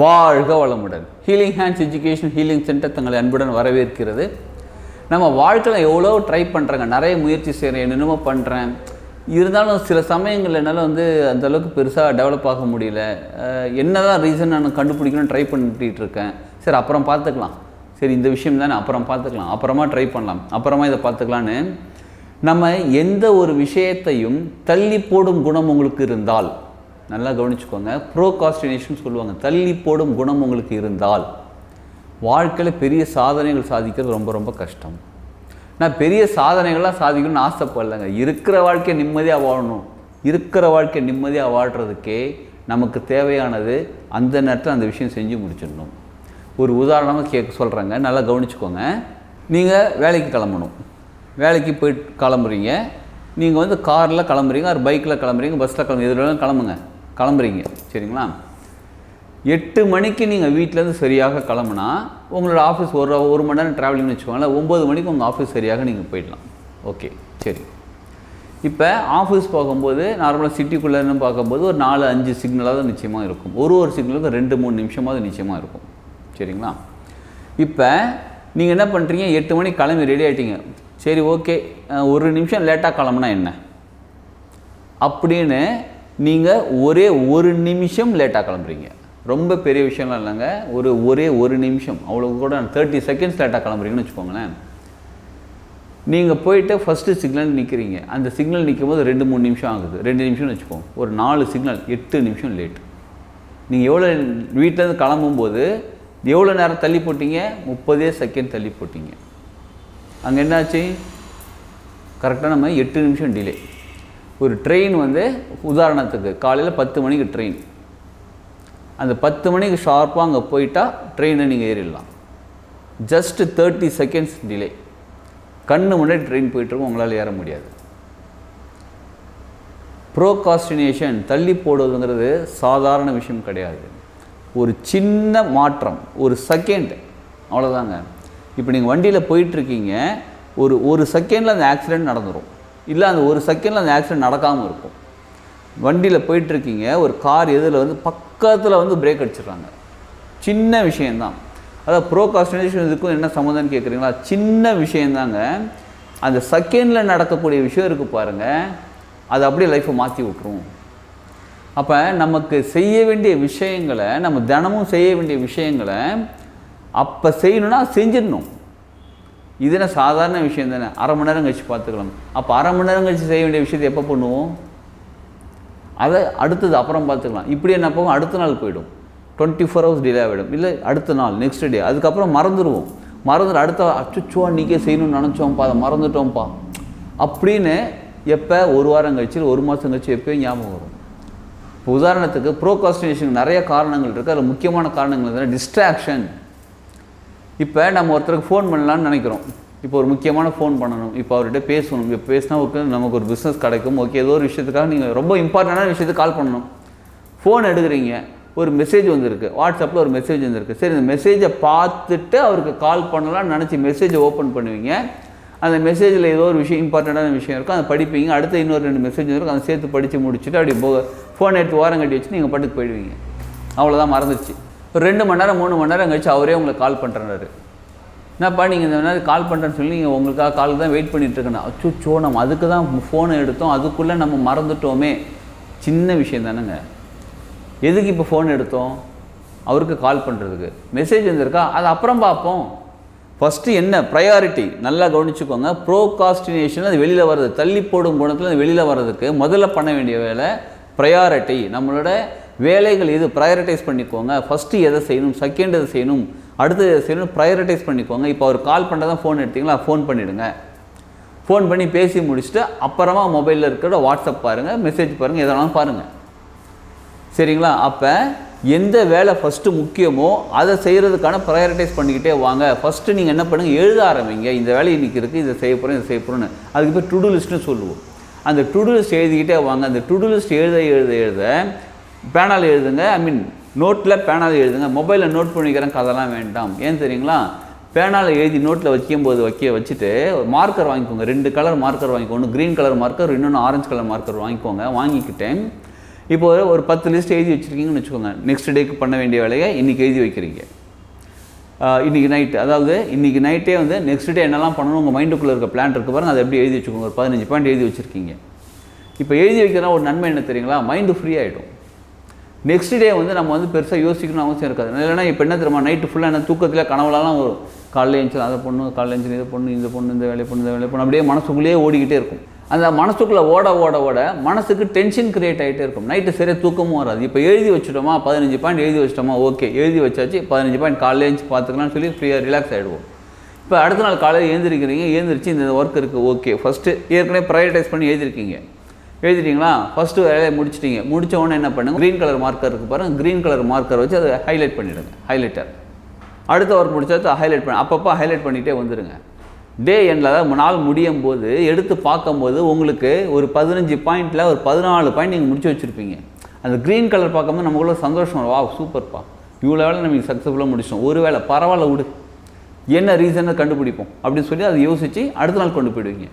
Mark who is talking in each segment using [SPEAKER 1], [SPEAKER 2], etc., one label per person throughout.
[SPEAKER 1] வாழ்க வளமுடன். Healing hands education healing centre தங்களை அன்புடன் வரவேற்கிறது. நம்ம வாழ்க்கையில் எவ்வளோ ட்ரை பண்ணுறேங்க நிறைய முயற்சி செய்கிறேன் என்னென்னமோ பண்ணுறேன் இருந்தாலும் சில சமயங்கள் என்னால் வந்து அந்தளவுக்கு பெருசாக டெவலப் ஆக முடியல. என்ன என்னதான் ரீசன் நான் கண்டுபிடிக்கணும்னு ட்ரை பண்ணிட்டு இருக்கேன். சரி அப்புறம் பார்த்துக்கலாம். சரி இந்த விஷயம் தானே. அப்புறம் பார்த்துக்கலாம். அப்புறமா ட்ரை பண்ணலாம். அப்புறமா இதை பார்த்துக்கலான்னு. நம்ம எந்த ஒரு விஷயத்தையும் தள்ளி போடும் குணம் உங்களுக்கு இருந்தால் நல்லா கவனிச்சுக்கோங்க. ப்ரோகாஸ்டினேஷன் சொல்லுவாங்க. தள்ளி போடும் குணம் உங்களுக்கு இருந்தால் வாழ்க்கையில் பெரிய சாதனைகள் சாதிக்கிறது ரொம்ப ரொம்ப கஷ்டம். நான் பெரிய சாதனைகள்லாம் சாதிக்கணும்னு ஆசைப்படலைங்க. இருக்கிற வாழ்க்கையை நிம்மதியாக வாழணும். இருக்கிற வாழ்க்கையை நிம்மதியாக வாழ்கிறதுக்கே நமக்கு தேவையானது அந்த நேரத்தில் அந்த விஷயம் செஞ்சு முடிச்சிடணும். ஒரு உதாரணமாக கேட்க சொல்கிறேங்க நல்லா கவனிச்சுக்கோங்க. நீங்கள் வேலைக்கு கிளம்பணும். வேலைக்கு போயிட்டு கிளம்புறீங்க. நீங்கள் வந்து காரில் கிளம்புறீங்க. ஒரு பைக்கில் கிளம்புறீங்க. பஸ்ஸில் கிளம்புறீங்க. இதில் கிளம்புங்க. கிளம்புறீங்க சரிங்களா? எட்டு மணிக்கு நீங்கள் வீட்டிலேருந்து சரியாக கிளம்புனா உங்களோட ஆஃபீஸ் ஒரு ஒரு மணி நேரம் ட்ராவலிங்னு வச்சுக்கோங்களேன் ஒம்பது மணிக்கு உங்கள் ஆஃபீஸ் சரியாக நீங்கள் போயிடலாம். ஓகே சரி. இப்போ ஆஃபீஸ் போகும்போது நார்மலாக சிட்டிக்குள்ளேன்னு பார்க்கும்போது ஒரு நாலு அஞ்சு சிக்னலாக தான் நிச்சயமாக இருக்கும். ஒரு ஒரு சிக்னலுக்கு ரெண்டு மூணு நிமிஷமாவது நிச்சயமாக இருக்கும். சரிங்களா? இப்போ நீங்கள் என்ன பண்ணுறீங்க எட்டு மணிக்கு கிளம்பி ரெடி ஆகிட்டீங்க சரி ஓகே ஒரு நிமிஷம் லேட்டாக கிளம்புனா என்ன? அப்படின்னு நீங்கள் ஒரே ஒரு நிமிஷம் லேட்டாக கிளம்புறீங்க. ரொம்ப பெரிய விஷயம்லாம் இல்லைங்க. ஒரு ஒரே ஒரு நிமிஷம். அவ்வளோ கூட தேர்ட்டி செகண்ட்ஸ் லேட்டாக கிளம்புறீங்கன்னு வச்சுக்கோங்களேன். நீங்கள் போயிட்டு ஃபஸ்ட்டு சிக்னல் நிற்கிறீங்க அந்த சிக்னல் நிற்கும் போது ரெண்டு மூணு நிமிஷம் ஆகுது. ரெண்டு நிமிஷம்னு வச்சுக்கோங்க ஒரு நாலு சிக்னல் எட்டு நிமிஷம் லேட் நீங்கள் எவ்வளோ வீட்டிலேருந்து கிளம்பும்போது எவ்வளோ நேரம் தள்ளி போட்டீங்க? முப்பதே செகண்ட் தள்ளி போட்டீங்க. அங்கே என்னாச்சு? கரெக்டாக நம்ம எட்டு நிமிஷம் டிலே ஒரு ட்ரெயின் வந்து உதாரணத்துக்கு காலையில் பத்து மணிக்கு ட்ரெயின் அந்த பத்து மணிக்கு ஷார்ப்பாக அங்கே போயிட்டா ட்ரெயினை நீங்கள் ஏறிடலாம். ஜஸ்ட்டு தேர்ட்டி செகண்ட்ஸ் டிலே கண்ணு முன்னாடி ட்ரெயின் போயிட்டுருக்கும் உங்களால் ஏற முடியாது. ப்ரோகாஸ்டினேஷன் தள்ளி போடுவதுங்கிறது சாதாரண விஷயம் கிடையாது. ஒரு சின்ன மாற்றம் ஒரு செகண்ட் அவ்வளோதாங்க இப்போ நீங்கள் வண்டியில் போயிட்டுருக்கீங்க ஒரு ஒரு செகண்டில் அந்த ஆக்சிடெண்ட் நடந்துடும் இல்லை அந்த ஒரு செகண்டில் அந்த ஆக்சிடெண்ட் நடக்காமல் இருக்கும். வண்டியில் போயிட்டுருக்கீங்க ஒரு கார் எதில் வந்து பக்கத்தில் வந்து பிரேக் அடிச்சிடுறாங்க. சின்ன விஷயந்தான் அதாவது ப்ரோகாஸ்டினேஷன் இதுக்கும் என்ன சம்மந்தம்னு கேட்குறீங்களா சின்ன விஷயந்தாங்க அந்த செகண்டில் நடக்கக்கூடிய விஷயம் இருக்குது பாருங்கள் அது அப்படியே லைஃப்பை மாற்றி விட்ரும் அப்போ நமக்கு செய்ய வேண்டிய விஷயங்களை நம்ம தினமும் செய்ய வேண்டிய விஷயங்களை அப்போ செய்யணுன்னா செஞ்சிடணும். இது என்ன சாதாரண விஷயம் தானே. அரை மணி நேரம் கழிச்சு பார்த்துக்கலாம். அப்போ அரை மணி நேரம் கழிச்சு செய்ய வேண்டிய விஷயத்தை எப்போ பண்ணுவோம்? அதை அடுத்தது அப்புறம் பார்த்துக்கலாம். இப்படி என்ன போகும் அடுத்த நாள் போயிடும். டுவெண்ட்டி ஃபோர் ஹவர்ஸ் டிலே ஆகிடும். இல்லை அடுத்த நாள் நெக்ஸ்ட் டே அதுக்கப்புறம் மறந்துடுவோம் மறந்துட்டு அடுத்த அச்சுச்சோ அன்றைக்கே செய்யணும்னு நினச்சோம்ப்பா அதை மறந்துட்டோம்ப்பா. அப்படின்னு எப்போ ஒரு வாரம் கழிச்சு ஒரு மாதம் கழிச்சு எப்போயும் ஞாபகம் வரும். இப்போ உதாரணத்துக்கு ப்ரோகாஸ்டினேஷனுக்கு நிறைய காரணங்கள் இருக்குது அதில் முக்கியமான காரணங்கள் எதுனா டிஸ்ட்ராக்ஷன் இப்போ நம்ம ஒருத்தருக்கு ஃபோன் பண்ணலான்னு நினைக்கிறோம். இப்போ ஒரு முக்கியமான ஃபோன் பண்ணணும். இப்போ அவர்கிட்ட பேசணும். இப்போ பேசினா ஓகே நமக்கு ஒரு பிஸ்னஸ் கிடைக்கும். ஓகே ஏதோ ஒரு விஷயத்துக்காக நீங்கள் ரொம்ப இம்பார்ட்டண்டான விஷயத்துக்கு கால் பண்ணணும். ஃபோன் எடுக்கிறீங்க. ஒரு மெசேஜ் வந்திருக்கு. வாட்ஸ்அப்பில் ஒரு மெசேஜ் வந்திருக்கு. சரி இந்த மெசேஜை பார்த்துட்டு அவருக்கு கால் பண்ணலாம்னு நினச்சி மெசேஜை ஓப்பன் பண்ணுவீங்க. அந்த மெசேஜில் ஏதோ ஒரு விஷயம் இம்பார்ட்டண்டான விஷயம் இருக்கும். அதை படிப்பீங்க. அடுத்த இன்னொரு ரெண்டு மெசேஜ் இருக்கும் அதை சேர்த்து படித்து முடிச்சுட்டு அப்படி போ ஃபோன் எடுத்து ஓரம் கட்டி வச்சு நீங்கள் பட்டுக்கு போயிடுவீங்க. அவ்வளோதான் மறந்துடுச்சு ரெண்டு மணி நேரம் மூணு மணி நேரம் கழிச்சு அவரே உங்களுக்கு கால் பண்ணுறாரு என்னப்பா நீங்கள் இந்த நேரம் கால் பண்ணுறேன்னு சொல்லி நீங்கள் உங்களுக்காக காலுக்கு தான் வெயிட் பண்ணிகிட்ருக்கணும் இருக்கேன் சோ நம்ம அதுக்கு தான் ஃபோனை எடுத்தோம். அதுக்குள்ளே நம்ம மறந்துட்டோமே. சின்ன விஷயம் தானேங்க. எதுக்கு இப்போ ஃபோன் எடுத்தோம்? அவருக்கு கால் பண்ணுறதுக்கு மெசேஜ் வந்திருக்கா? அது அப்புறம் பார்ப்போம். ஃபஸ்ட்டு என்ன? ப்ரையாரிட்டி நல்லா கவனிச்சுக்கோங்க. ப்ரோகாஸ்டினேஷன் அது வெளியில் வர்றது. தள்ளி போடும் குணத்தில் அது வெளியில் வர்றதுக்கு முதல்ல பண்ண வேண்டிய வேலை ப்ரையாரிட்டி நம்மளோட வேலைகள் எது ப்ரையாரிட்டைஸ் பண்ணிக்கோங்க. ஃபஸ்ட்டு எதை செய்யணும் செகண்ட் எதை செய்யணும் அடுத்தது எதை செய்யணும் ப்ரையாரிட்டைஸ் பண்ணிக்கோங்க. இப்போ அவர் கால் பண்ணுறதா ஃபோன் எடுத்தீங்களா? ஃபோன் பண்ணிவிடுங்க ஃபோன் பண்ணி பேசி முடிச்சுட்டு அப்புறமா மொபைலில் இருக்கிற வாட்ஸ்அப் பாருங்கள் மெசேஜ் பாருங்கள் எதனாலும் பாருங்கள் சரிங்களா? அப்போ எந்த வேலை ஃபஸ்ட்டு முக்கியமோ அதை செய்கிறதுக்கான ப்ரையாரிட்டைஸ் பண்ணிக்கிட்டே வாங்க. ஃபஸ்ட்டு நீங்கள் என்ன பண்ணுங்கள் எழுத ஆரம்பிங்க. இந்த வேலை இன்றைக்கி இருக்குது இதை செய்ய போகிறோம் இதை செய்ய போகிறோன்னு அதுக்கு பேர் டுடு லிஸ்ட்னு சொல்லுவோம். அந்த டுடு லிஸ்ட் எழுதிக்கிட்டே வாங்க. அந்த டுடு லிஸ்ட் எழுத எழுத எழுத பேனால் எழுதுங்க ஐ மீன் நோட்டில் பேனால் எழுதுங்க மொபைலில் நோட் பண்ணிக்கிறேன் கதெல்லாம் வேண்டாம். ஏன் தெரியுங்களா? பேனால் எழுதி நோட்டில் வைக்கும்போது வைக்க வச்சுட்டு மார்க்கர் வாங்கிக்கோங்க. ரெண்டு கலர் மார்க்கர் வாங்கிக்கோங்க. ஒன்று க்ரீன் கலர் மார்க்கர் இன்னொன்று ஆரஞ்சு கலர் மார்க்கர் வாங்கிக்கோங்க. வாங்கிக்கிட்டேன். இப்போ ஒரு- ஒரு பத்து லிஸ்ட் எழுதி வச்சுருக்கீங்கன்னு வச்சுக்கோங்க. நெக்ஸ்ட் டேக்கு பண்ண வேண்டிய வேலையை இன்றைக்கி எழுதி வைக்கிறீங்க. இன்றைக்கி இன்னைக்கு நைட்டு அதாவது இன்றைக்கி நைட்டே வந்து நெக்ஸ்ட் டே என்னெல்லாம் பண்ணணும் உங்கள் மைண்டுக்குள்ளே இருக்க பிளான் இருக்குது பாருங்கள் அதை எப்படி எழுதி வச்சுக்கோங்க? ஒரு பதினஞ்சு பாயிண்ட் எழுதி வச்சுருக்கீங்க. இப்போ எழுதி வைக்கிறதுனா ஒரு நன்மை என்ன தெரியுங்களா? மைண்டு ஃப்ரீ ஆகிடும் நெக்ஸ்ட் டே வந்து நம்ம வந்து பெருசாக யோசிக்கணும் அவசியம் இருக்காது. இல்லைன்னா இப்போ என்ன தெரியுமா? நைட்டு ஃபுல்லாக என்ன தூக்கத்தில் கனவுலலாம் வரும். காலையில் எழுந்து அதை பொண்ணு காலையில் எழுந்து இதை பொண்ணு இந்த பொண்ணு இந்த வேலையை பொண்ணு இந்த வேலையை பொண்ணு அப்படியே மனசுக்குள்ளேயே ஓடிக்கிட்டே இருக்கும். அந்த மனசுக்குள்ளே ஓட ஓட ஓட மனசுக்கு டென்ஷன் கிரியேட் ஆகிட்டே இருக்கும். நைட்டு சரியாக தூக்கமும் வராது. இப்போ எழுதி வச்சுட்டோமா பதினஞ்சு பாயிண்ட் எழுதி வச்சிட்டோமா ஓகே எழுதி வச்சாச்சு பதினஞ்சு பாயிண்ட் காலையில் எழுந்து பார்த்துக்கலாம்னு சொல்லி ஃப்ரீயாக ரிலாக்ஸ் ஆகிடுவோம் இப்போ அடுத்த நாள் காலையில் எழுந்திருக்கிறீங்க எழுந்திரிச்சு இந்த ஒர்க் இருக்குது ஓகே ஃபஸ்ட்டு ஏற்கனவே ப்ரையாரிட்டைஸ் பண்ணி எழுதிருக்கீங்க எழுதிட்டிங்களா? ஃபஸ்ட்டு வேலையை முடிச்சிட்டீங்க. முடிச்ச என்ன பண்ணுங்க? க்ரீன் கலர் மார்க்கர் இருக்கு பாருங்கள் க்ரீன் கலர் மார்க்கர் வச்சு அதை ஹைலைட் பண்ணிவிடுங்க ஹைலைட்டர் அடுத்த ஒர்க் முடிச்சா ஹைலைட் பண்ணி. அப்பப்போ ஹைலைட் பண்ணிகிட்டே வந்துடுங்க டே எண்டில் அதாவது நாள் முடியும் போது எடுத்து பார்க்கும்போது உங்களுக்கு ஒரு பதினஞ்சு பாயிண்டில் ஒரு பதினாலு பாயிண்ட் நீங்கள் முடிச்சு வச்சுருப்பீங்க. அந்த க்ரீன் கலர் பார்க்கும்போது நமக்குள்ள சந்தோஷம் வா சூப்பர்ப்பா இவ்வளோ வேலை நம்ம சக்ஸஸ்ஃபுல்லாக முடிச்சோம் ஒரு வேலை பரவாயில்ல விடு. என்ன ரீசனை கண்டுபிடிப்போம். அப்படின்னு சொல்லி அதை யோசித்து அடுத்த நாள் கொண்டு போயிடுவீங்க.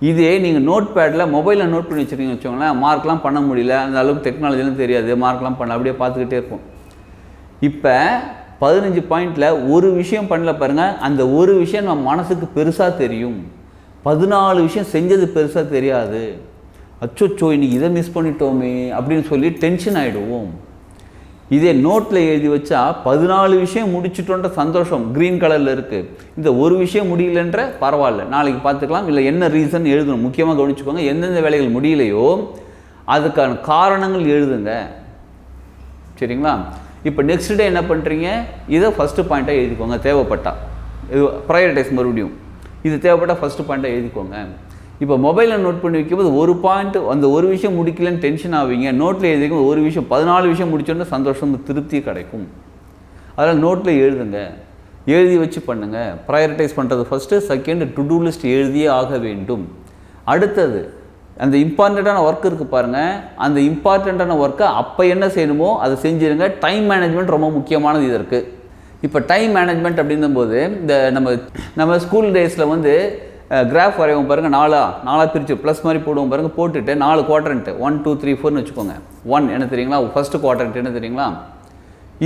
[SPEAKER 1] இதே நீங்கள் நோட் பேடில் மொபைலில் நோட் பண்ணி வச்சுருக்கீங்க வச்சுக்கோங்களேன் மார்க்லாம் பண்ண முடியல. அந்த அளவுக்கு டெக்னாலஜிலாம் தெரியாது. மார்க்லாம் பண்ண அப்படியே பார்த்துக்கிட்டே இருப்போம். இப்போ பதினஞ்சு பாயிண்டில் ஒரு விஷயம் பண்ணல பாருங்கள் அந்த ஒரு விஷயம் நம்ம மனசுக்கு பெருசாக தெரியும். பதினாலு விஷயம் செஞ்சது பெருசாக தெரியாது. அச்சோச்சோ இன்னைக்கு இதை மிஸ் பண்ணிட்டோமே அப்படின்னு சொல்லி டென்ஷன் ஆகிடுவோம் இதே நோட்டில் எழுதி வச்சா பதினாலு விஷயம் முடிச்சுட்டோன்ற சந்தோஷம் க்ரீன் கலரில் இருக்குது இந்த ஒரு விஷயம் முடியலன்ற பரவாயில்ல. நாளைக்கு பார்த்துக்கலாம். இல்லை என்ன ரீசன் எழுதணும்? முக்கியமாக கவனிச்சுக்கோங்க. எந்தெந்த வேலைகள் முடியலையோ அதுக்கான காரணங்கள் எழுதுங்க. சரிங்களா? இப்போ நெக்ஸ்ட் டே என்ன பண்ணுறீங்க இதை ஃபஸ்ட்டு பாயிண்ட்டாக எழுதிக்கோங்க. தேவைப்பட்டா. இது ப்ரையாரிட்டைஸ் மறுபடியும். இது தேவைப்பட்டால் ஃபஸ்ட்டு பாயிண்ட்டாக எழுதிக்கோங்க. இப்போ மொபைலில் நோட் பண்ணி வைக்கும்போது ஒரு பாயிண்ட் அந்த ஒரு விஷயம் முடிக்கலன்னு டென்ஷன் ஆவீங்க. நோட்டில் எழுதிக்கும் ஒரு விஷயம் பதினாலு விஷயம் முடிச்சோன்னா சந்தோஷம் திருப்தி கிடைக்கும். அதனால் நோட்டில் எழுதுங்க. எழுதி வச்சு பண்ணுங்கள் ப்ரையாரிட்டைஸ் பண்ணுறது first second to do list எழுதியே ஆக வேண்டும். அடுத்தது அந்த இம்பார்ட்டண்ட்டான ஒர்க் இருக்குது பாருங்கள் அந்த இம்பார்ட்டண்ட்டான ஒர்க்கை அப்போ என்ன செய்யணுமோ அதை செஞ்சிருங்க. டைம் மேனேஜ்மெண்ட் ரொம்ப முக்கியமானது இதற்கு. இப்போ டைம் மேனேஜ்மெண்ட் அப்படின்னும்போது இந்த நம்ம நம்ம ஸ்கூல் டேஸில் வந்து கிராஃப் வரைவோம் பாருங்கள் நாலா நாலாக பிரித்து ப்ளஸ் மாதிரி போடுவோம் பாருங்கள் போட்டுட்டு நாலு குவாட்ரண்ட்டு ஒன் டூ த்ரீ ஃபோர்னு வச்சுக்கோங்க. ஒன் என்ன தெரியுங்களா? ஃபஸ்ட்டு குவாட்ரண்ட் என்ன தெரியுங்களா?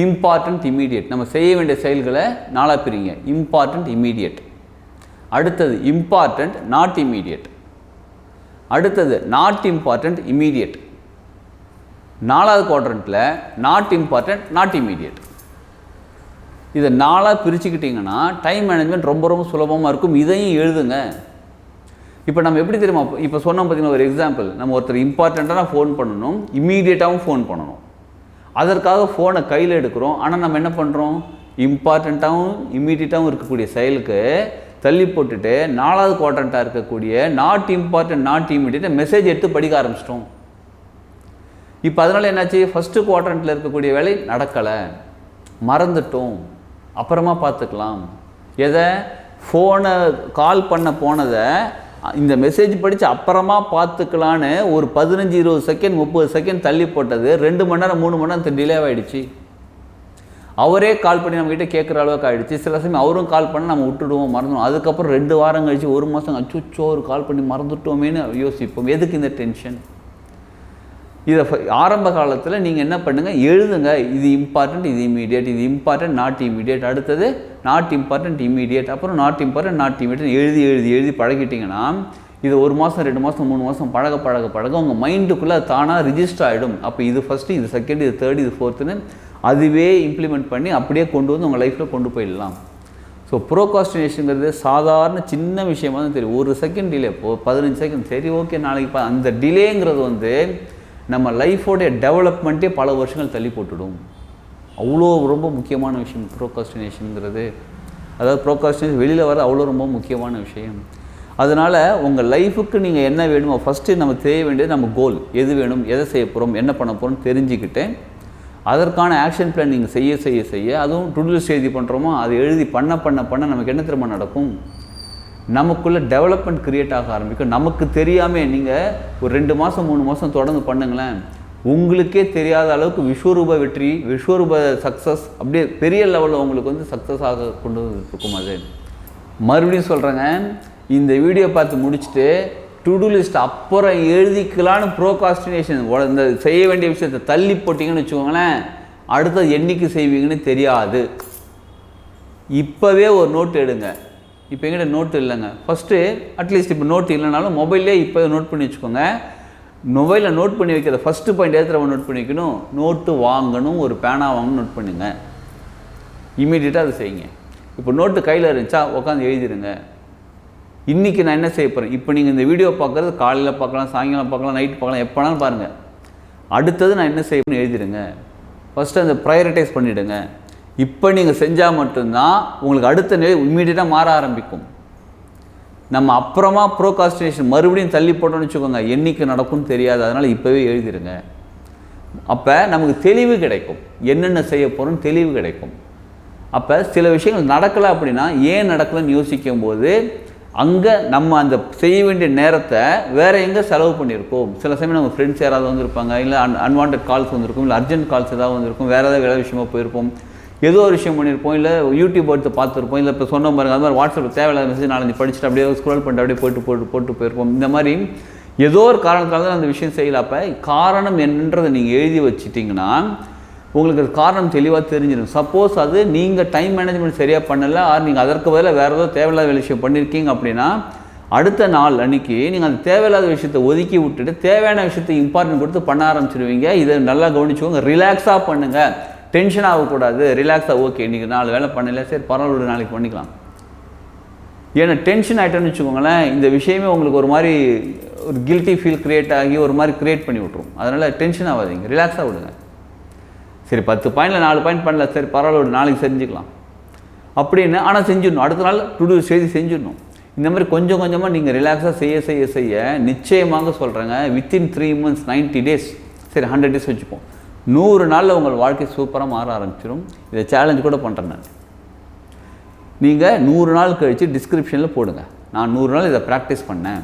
[SPEAKER 1] இம்பார்ட்டண்ட் இமீடியட் நம்ம செய்ய வேண்டிய செயல்களை நாலாக பிரிங்க. இம்பார்ட்டண்ட் இம்மீடியட் அடுத்தது இம்பார்ட்டண்ட் நாட் இமீடியட் அடுத்தது நாட் இம்பார்ட்டண்ட் இமீடியட் நாலாவது குவாட்ரண்ட்டில் நாட் இம்பார்ட்டண்ட் நாட் இமீடியட் இதை நாளாக பிரிச்சுக்கிட்டிங்கன்னா டைம் மேனேஜ்மெண்ட் ரொம்ப ரொம்ப சுலபமாக இருக்கும். இதையும் எழுதுங்க. இப்போ நம்ம எப்படி தெரியுமா? இப்போ சொன்னோம் பார்த்தீங்கன்னா ஒரு எக்ஸாம்பிள் நம்ம ஒருத்தர் இம்பார்ட்டண்ட்டாக ஃபோன் பண்ணணும் இம்மீடியட்டாகவும் ஃபோன் பண்ணணும். அதற்காக ஃபோனை கையில் எடுக்கிறோம். ஆனால் நம்ம என்ன பண்ணுறோம் இம்பார்ட்டண்ட்டாகவும் இம்மீடியட்டாகவும் இருக்கக்கூடிய செயலுக்கு தள்ளி போட்டுட்டு நாலாவது குவாட்ரண்ட்டாக இருக்கக்கூடிய நாட் இம்பார்ட்டன்ட் நாட் இம்மீடியட்டாக மெசேஜ் எடுத்து படிக்க ஆரம்பிச்சிட்டோம். இப்போ அதனால் என்னாச்சு? ஃபஸ்ட்டு குவாட்ரண்ட்டில் இருக்கக்கூடிய வேலை நடக்கலை. மறந்துட்டோம். அப்புறமா பார்த்துக்கலாம். எதை? ஃபோனை கால் பண்ண போனதை இந்த மெசேஜ் படித்து அப்புறமா பார்த்துக்கலான்னு ஒரு பதினஞ்சு இருபது செகண்ட் முப்பது செகண்ட் தள்ளி போட்டது ரெண்டு மணி நேரம் மூணு மணி நேரம் டிலே ஆகிடுச்சு அவரே கால் பண்ணி நம்மக்கிட்ட கேட்குற அளவுக்கு ஆகிடுச்சு சில சமயம் அவரும் கால் பண்ணி நம்ம விட்டுடுவோம் மறந்துடுவோம். அதுக்கப்புறம் ரெண்டு வாரம் கழிச்சு ஒரு மாதம் அச்சுச்சோ ஒரு கால் பண்ணி மறந்துட்டோமேனு யோசிப்போம். எதுக்கு இந்த டென்ஷன் இதை ஆரம்ப காலத்தில் நீங்கள் என்ன பண்ணுங்கள் எழுதுங்க. இது இம்பார்ட்டண்ட் இது இமீடியட் இது இம்பார்ட்டண்ட் நாட் இமீடியட் அடுத்தது நாட் இம்பார்ட்டண்ட் இமீடியட் அப்புறம் நாட் இம்பார்ட்டன்ட் நாட் இமீடியட் எழுதி எழுதி எழுதி பழகிட்டிங்கன்னா இது ஒரு மாதம் ரெண்டு மாதம் மூணு மாதம் பழக பழக பழக உங்கள் மைண்டுக்குள்ளே தானாக ரிஜிஸ்டர் ஆகிடும் அப்போ இது ஃபஸ்ட்டு இது செகண்ட் இது தேர்ட் இது ஃபோர்த்துன்னு அதுவே இம்ப்ளிமெண்ட் பண்ணி அப்படியே கொண்டு வந்து உங்கள் லைஃப்பில் கொண்டு போயிடலாம். ஸோ ப்ரோகாஸ்டினேஷனுங்கிறது சாதாரண சின்ன விஷயமா தான் தெரியும். ஒரு செகண்ட் டிலே பதினஞ்சு செகண்ட் சரி ஓகே நாளைக்கு அந்த டிலேங்கிறது வந்து நம்ம லைஃபோடைய டெவலப்மெண்ட்டே பல வருஷங்கள் தள்ளி போட்டுடும். அவ்வளோ ரொம்ப முக்கியமான விஷயம் ப்ரோகாஸ்டினேஷனுங்கிறது அதாவது ப்ரோகாஸ்டினேஷன் வெளியில் வர அவ்வளோ ரொம்ப முக்கியமான விஷயம். அதனால் உங்கள் லைஃபுக்கு நீங்கள் என்ன வேணுமோ ஃபஸ்ட்டு நம்ம தெரிய வேண்டியது நம்ம கோல் எது வேணும் எதை செய்ய போகிறோம் என்ன பண்ண போகிறோம்னு தெரிஞ்சுக்கிட்டு அதற்கான ஆக்ஷன் பிளான் நீங்கள் செய்ய செய்ய செய்ய அதுவும் டுடூலிஸ்ட் எழுதி பண்ணுறோமோ அதை எழுதி பண்ண பண்ண பண்ண நமக்கு என்ன திரும்ப நடக்கும்? நமக்குள்ளே டெவலப்மெண்ட் க்ரியேட் ஆக ஆரம்பிக்கும். நமக்கு தெரியாமல் நீங்கள் ஒரு ரெண்டு மாதம் மூணு மாதம் தொடர்ந்து பண்ணுங்களேன். உங்களுக்கே தெரியாத அளவுக்கு விஸ்வரூப வெற்றி விஸ்வரூப சக்ஸஸ் அப்படியே பெரிய லெவலில் உங்களுக்கு வந்து சக்ஸஸ் ஆக கொண்டு இருக்கும் அது. மறுபடியும் சொல்கிறேங்க இந்த வீடியோ பார்த்து முடிச்சுட்டு டு லிஸ்ட் அப்புறம் எழுதிக்கலான்னு ப்ரோகாஸ்டினேஷன் இந்த செய்ய வேண்டிய விஷயத்தை தள்ளி போட்டிங்கன்னு வச்சுக்கோங்களேன். அடுத்தது என்றைக்கு செய்வீங்கன்னு தெரியாது. இப்போவே ஒரு நோட் எடுங்க. இப்போ எங்கிட்ட நோட்டு இல்லைங்க. ஃபஸ்ட்டு அட்லீஸ்ட் இப்போ நோட்டு இல்லைனாலும் மொபைல்லே இப்போ நோட் பண்ணி வச்சுக்கோங்க. மொபைலில் நோட் பண்ணி வைக்கிற ஃபஸ்ட்டு பாயிண்ட் ஏற்றுறவங்க நோட் பண்ணி வைக்கணும் நோட்டு வாங்கணும் ஒரு பேனா வாங்கணும் நோட் பண்ணுங்க. இமீடியட்டாக அதை செய்யுங்க. இப்போ நோட்டு கையில் இருந்துச்சா உட்காந்து எழுதிடுங்க இன்றைக்கி நான் என்ன செய்ய போகிறேன் இப்போ நீங்கள் இந்த வீடியோ பார்க்குறது காலையில் பார்க்கலாம் சாயங்காலம் பார்க்கலாம் நைட் பார்க்கலாம் எப்போனாலும் பாருங்கள் அடுத்தது நான் என்ன செய்யணும்னு எழுதிடுங்க ஃபஸ்ட்டு அந்த ப்ரையாரிட்டைஸ் பண்ணிவிடுங்க இப்போ நீங்கள் செஞ்சால் மட்டும்தான் உங்களுக்கு அடுத்த நிலை இம்மீடியட்டாக மாற ஆரம்பிக்கும். நம்ம அப்புறமா ப்ரோகாஸ்டினேஷன் மறுபடியும் தள்ளி போட்டோம்னு வச்சுக்கோங்க என்றைக்கு நடக்கும்னு தெரியாது. அதனால் இப்போவே எழுதிடுங்க அப்போ நமக்கு தெளிவு கிடைக்கும். என்னென்ன செய்ய போகிறோம்னு தெளிவு கிடைக்கும். அப்போ சில விஷயங்கள் நடக்கலை அப்படின்னா ஏன் நடக்கலைன்னு யோசிக்கும் போது அங்கே நம்ம அந்த செய்ய வேண்டிய நேரத்தை வேறு எங்கே செலவு பண்ணியிருக்கோம்? சில சமயம் நம்ம ஃப்ரெண்ட்ஸ் யாராவது வந்திருப்பாங்க இல்லை அன் அன்வான்ட் கால்ஸ் வந்திருக்கும் இல்லை அர்ஜென்ட் கால்ஸ் ஏதாவது வந்திருக்கும் வேறு ஏதாவது வேலை விஷயமா போயிருப்போம். ஏதோ ஒரு விஷயம் பண்ணியிருப்போம் இல்லை யூடியூப் எடுத்து பார்த்துருப்போம் இல்லை இப்போ சொன்ன பாருங்க அது மாதிரி வாட்ஸ்அப்பில் தேவையில்லாத மெசேஜ் நாலஞ்சு படிச்சுட்டு அப்படியே ஸ்க்ரோல் பண்ணிட்டு அப்படியே போட்டு போட்டு போட்டு போயிருப்போம். இந்த மாதிரி ஏதோ ஒரு காரணத்தால் தான் அந்த விஷயம் செய்யல. அப்போ காரணம் என்னன்றதை நீங்கள் எழுதி வச்சிட்டிங்கன்னா உங்களுக்கு அது காரணம் தெளிவாக தெரிஞ்சிடும். சப்போஸ் அது நீங்கள் டைம் மேனேஜ்மெண்ட் சரியாக பண்ணலை ஆர் நீங்கள் அதற்கு பதிலாக வேறு ஏதோ தேவையில்லாத விஷயம் பண்ணியிருக்கீங்க அப்படின்னா அடுத்த நாள் அன்றைக்கி நீங்கள் அந்த தேவையில்லாத விஷயத்தை ஒதுக்கி விட்டுட்டு தேவையான விஷயத்தை இம்பார்ட்டன்ட் கொடுத்து பண்ண ஆரம்பிச்சிடுவீங்க இதை நல்லா கவனிச்சுக்கோங்க. ரிலாக்ஸாக பண்ணுங்கள் டென்ஷன் ஆகக்கூடாது. ரிலாக்ஸாக ஓகே இன்றைக்கி நாலு வேலை பண்ணல சரி பரவாயில்ல ஒரு நாளைக்கு பண்ணிக்கலாம். ஏன்னா டென்ஷன் ஆகிட்டோன்னு வச்சுக்கோங்களேன் இந்த விஷயமே உங்களுக்கு ஒரு மாதிரி ஒரு கில்ட்டி ஃபீல் க்ரியேட் ஆகி ஒரு மாதிரி க்ரியேட் பண்ணி விட்ரும் அதனால் டென்ஷன் ஆகாதீங்க. ரிலாக்ஸாக விடுங்க. சரி பத்து பாயிண்டில் நாலு பாயிண்ட் பண்ணல சரி பரவாயில்ல ஒரு நாளைக்கு செஞ்சுக்கலாம். அப்படின்னு ஆனால் செஞ்சிடணும். அடுத்த நாள் டுடூ செய்தி செஞ்சிடணும். இந்த மாதிரி கொஞ்சம் கொஞ்சமாக நீங்கள் ரிலாக்ஸாக செய்ய செய்ய செய்ய நிச்சயமாக சொல்கிறேங்க within three months ninety days சரி ஹண்ட்ரட் டேஸ் வச்சுப்போம். நூறு நாளில் உங்கள் வாழ்க்கை சூப்பராக மாற ஆரம்பிச்சிடும் இதை சேலஞ்ச் கூட பண்ணுறேன் நான். நீங்கள் நூறு நாள் கழித்து டிஸ்கிரிப்ஷனில் போடுங்க. நான் நூறு நாள் இதை ப்ராக்டிஸ் பண்ணேன்.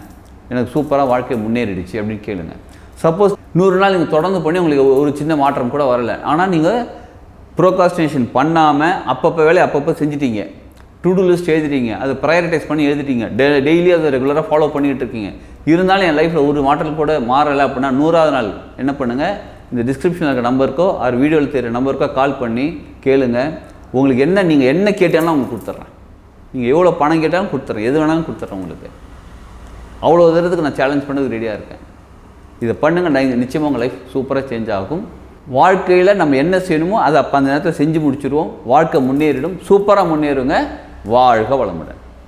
[SPEAKER 1] எனக்கு சூப்பராக வாழ்க்கை முன்னேறிடுச்சு அப்படின்னு கேளுங்க. சப்போஸ் நூறு நாள் நீங்கள் தொடர்ந்து பண்ணி உங்களுக்கு ஒரு சின்ன மாற்றம் கூட வரலை. ஆனால் நீங்கள் ப்ரோகாஸ்டினேஷன் பண்ணாமல் அப்பப்போ வேலையை அப்பப்போ செஞ்சிட்டீங்க. டு டூ லிஸ்ட் எழுதிட்டீங்க. அதை ப்ரையாரிட்டைஸ் பண்ணி எழுதிட்டீங்க. டெ டெய்லி அதை ரெகுலராக ஃபாலோ பண்ணிகிட்டு இருக்கீங்க. இருந்தாலும் என் லைஃப்பில் ஒரு மாற்றம் கூட மாறலை அப்படின்னா நூறாவது நாள் என்ன பண்ணுங்கள் இந்த டிஸ்கிரிப்ஷனில் இருக்கிற நம்பருக்கோ ஆர் வீடியோவில் தெரிகிற நம்பருக்கோ கால் பண்ணி கேளுங்க. உங்களுக்கு என்ன நீங்கள் என்ன கேட்டாலும் உங்களுக்கு கொடுத்துட்றேன் நீங்கள் எவ்வளோ பணம் கேட்டாலும் கொடுத்துட்றேன் எது வேணாலும் கொடுத்துட்றேன் உங்களுக்கு. அவ்வளோ தூரத்துக்கு நான் சேலஞ்ச் பண்ணதுக்கு ரெடியாக இருக்கேன். இதை பண்ணுங்கள் நான் நிச்சயமாக உங்கள் லைஃப் சூப்பராக சேஞ்ச் ஆகும். வாழ்க்கையில் நம்ம என்ன செய்யணுமோ அதை அப்போ அந்த நேரத்தில் செஞ்சு முடிச்சிடுவோம் வாழ்க்கை முன்னேறிடும். சூப்பராக முன்னேறுங்க. வாழ்க வளமுடன்.